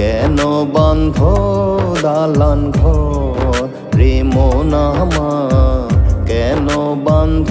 কেন বন্ধ দালান ঘর? রে মোনামা কেন বন্ধ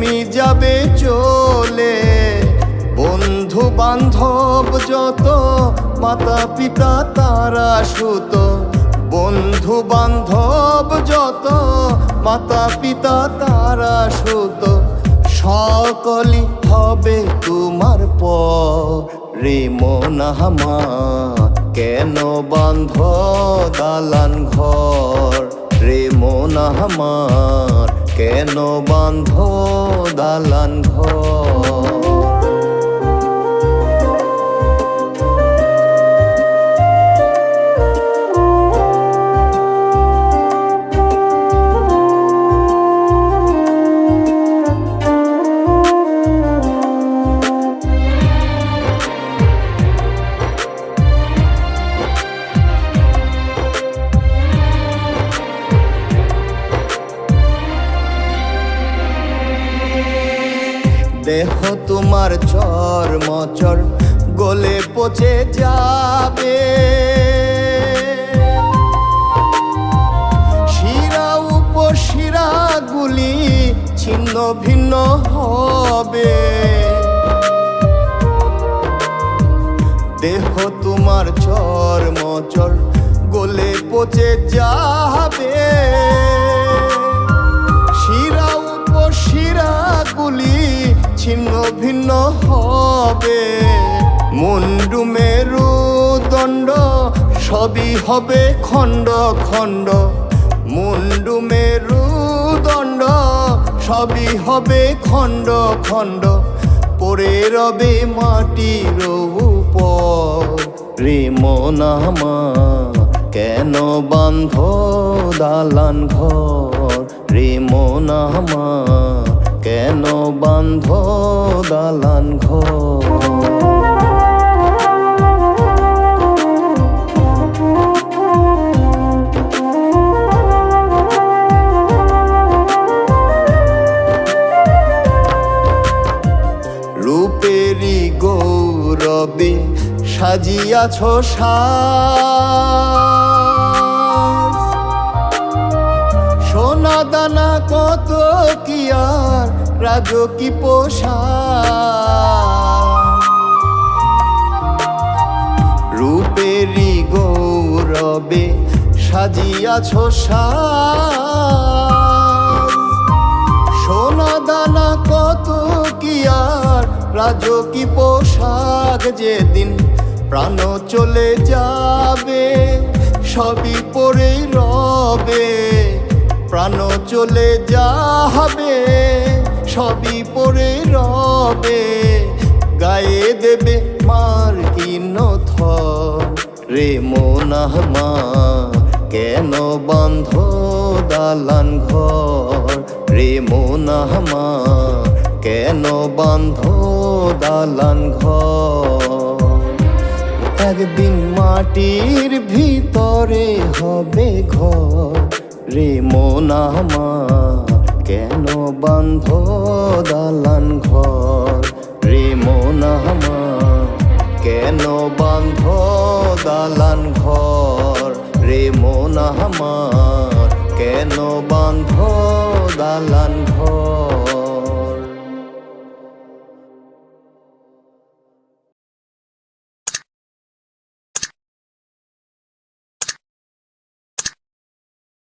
তুমি যাবে চলে। বন্ধু বান্ধব যত, মাতা পিতা তারা সুত। বন্ধু বান্ধব যত, মাতা পিতা তারা সুত। সকলই হবে তোমার পর মনাহামা কেন বান্ধ দালান ঘর? রে মনাহামার কেন বান্ধ দালান ঘর? দেহ তোমার চর মচর, গলে পচে যাবে। শিরা উপশিরা গুলি ছিন্ন ভিন্ন হবে। দেহ তোমার চর মচর, গলে পচে যাবে। হবে। মুন্ডু মেরু দণ্ড, সবই হবে খণ্ড খণ্ড। মুন্ডু মেরু দণ্ড, সবই হবে খণ্ড খণ্ড। পড়ে রবে মাটির উপর। প্রেম নামা কেন বান্ধ দালান ঘর? প্রেম নামা কেন বান্ধ দালান ঘর? সাজিয়াছ সাজ। সোনা দানা কত কি আর রাজকি পোশাক। রূপেরই গৌরবে সাজিয়াছ সাজ। সোনা দানা কত কি আর রাজকি পোশাক যেদিন প্রাণ চলে যাবে, সবই পরে রবে। প্রাণ চলে যাবে, সবই পড়ে রবে। গায়ে দেবে মার কিন রে মোনাহমা কেন বন্ধ দালান ঘর? রে মোনাহমা কেন বন্ধ দালান ঘর? একদিন মাটির ভিতরে হবে ঘর। রে মোনামা কেন বন্ধ দালান ঘর? রে মোনামা কেন বন্ধ দালান ঘর? রে মোনামা কেন বন্ধ দালান